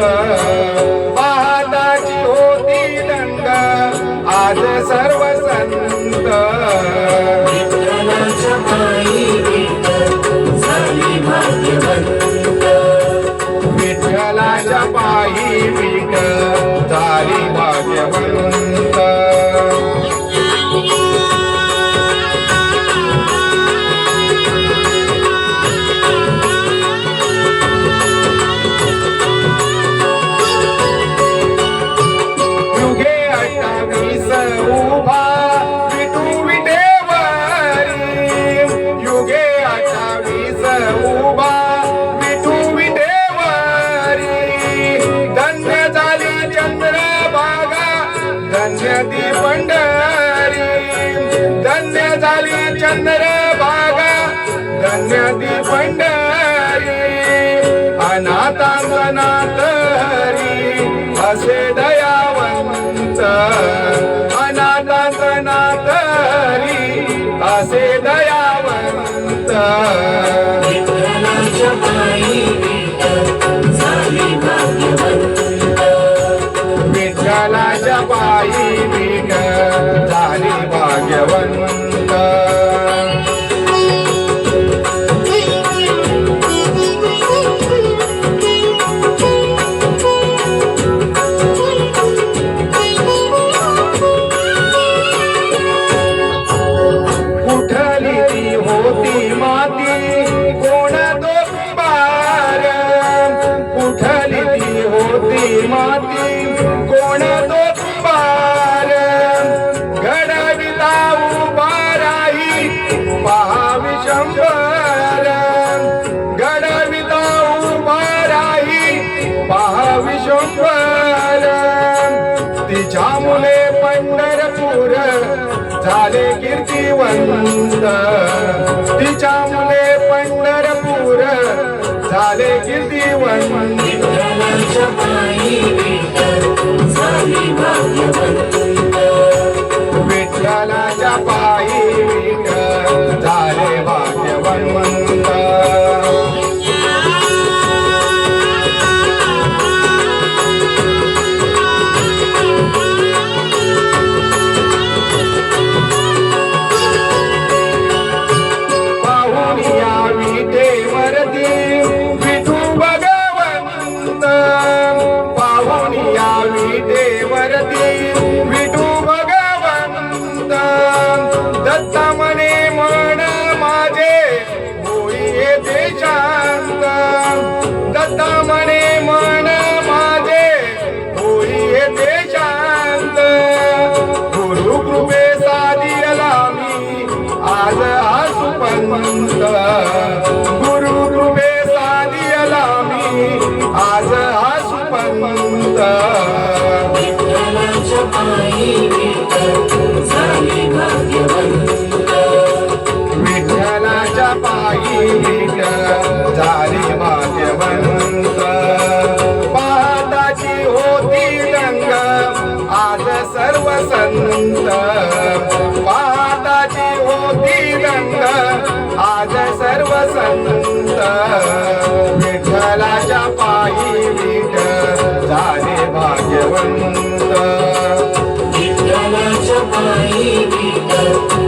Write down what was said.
दा नर बागा धन्यादी पंढरी अनाथांगनाथ हरी असे दयावंत अनाथांगनाथ हरी असे दयावंत. कोण तो कुंभार घडविला उभा राही पहावी शंभर घडविला उभा पहावी शंभर तिच्या मुले पंढरपूर झाले कीर्तिवंत तिच्या मुले पंढरपूर झाले कीर्तिवंत विठ्ठलाच्या पायी संत. पाताची होती गंग आज सर्व संत. विठ्ठलाच्या पायी विठ झाले भाग्यवंत. विठ्ठलाच्या पायी विठ